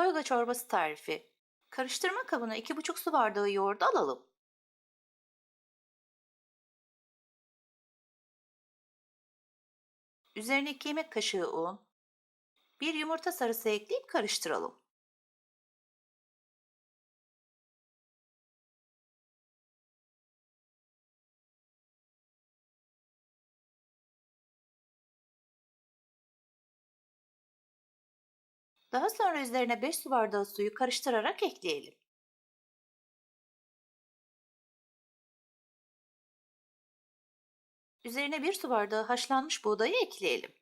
Toyga çorbası tarifi. Karıştırma kabına 2,5 su bardağı yoğurdu alalım. Üzerine 2 yemek kaşığı un, 1 yumurta sarısı ekleyip karıştıralım. Daha sonra üzerine 5 su bardağı suyu karıştırarak ekleyelim. Üzerine 1 su bardağı haşlanmış buğdayı ekleyelim.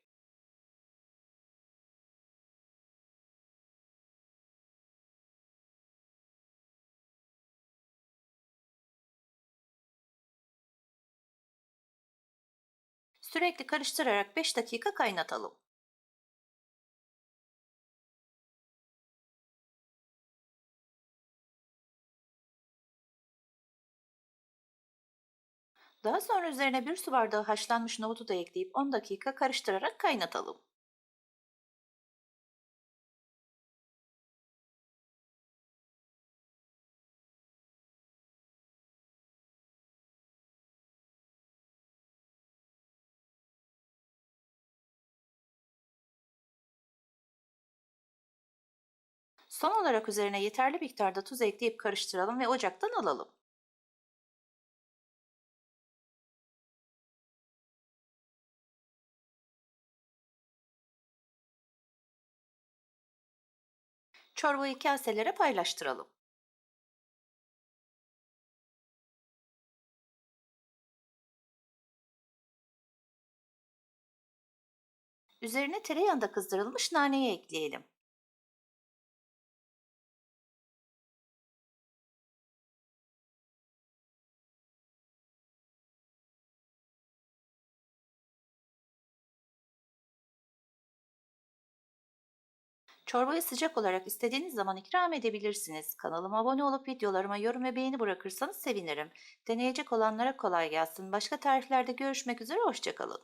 Sürekli karıştırarak 5 dakika kaynatalım. Daha sonra üzerine 1 su bardağı haşlanmış nohutu da ekleyip 10 dakika karıştırarak kaynatalım. Son olarak üzerine yeterli miktarda tuz ekleyip karıştıralım ve ocaktan alalım. Çorbayı kaselere paylaştıralım. Üzerine tereyağında kızdırılmış naneyi ekleyelim. Çorbayı sıcak olarak istediğiniz zaman ikram edebilirsiniz. Kanalıma abone olup videolarıma yorum ve beğeni bırakırsanız sevinirim. Deneyecek olanlara kolay gelsin. Başka tariflerde görüşmek üzere, hoşçakalın.